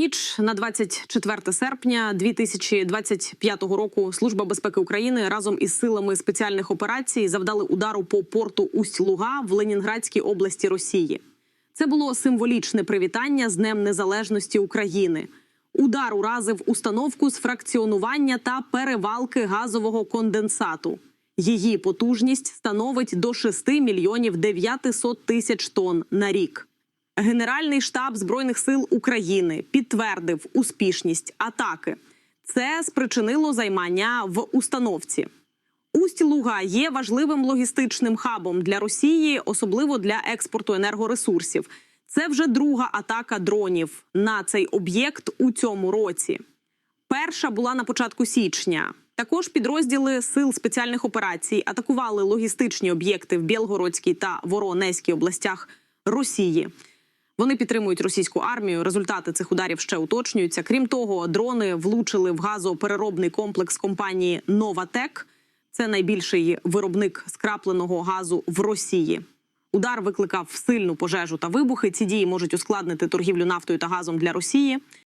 ніч на 24 серпня 2025 року Служба безпеки України разом із силами спеціальних операцій завдали удару по порту Усть-Луга в Ленінградській області Росії. Це було символічне привітання з Днем Незалежності України. Удар уразив установку з фракціонування та перевалки газового конденсату. Її потужність становить до 6 мільйонів 900 тисяч тонн на рік. Генеральний штаб збройних сил України підтвердив успішність атаки. Це спричинило займання в установці. Усть Луга є важливим логістичним хабом для Росії, особливо для експорту енергоресурсів. Це вже друга атака дронів на цей об'єкт у цьому році. Перша була на початку січня. Також підрозділи сил спеціальних операцій атакували логістичні об'єкти в Білгородській та Воронезькій областях Росії. Вони підтримують російську армію. Результати цих ударів ще уточнюються. Крім того, дрони влучили в газопереробний комплекс компанії Новатек. Це найбільший виробник скрапленого газу в Росії. Удар викликав сильну пожежу та вибухи. Ці дії можуть ускладнити торгівлю нафтою та газом для Росії.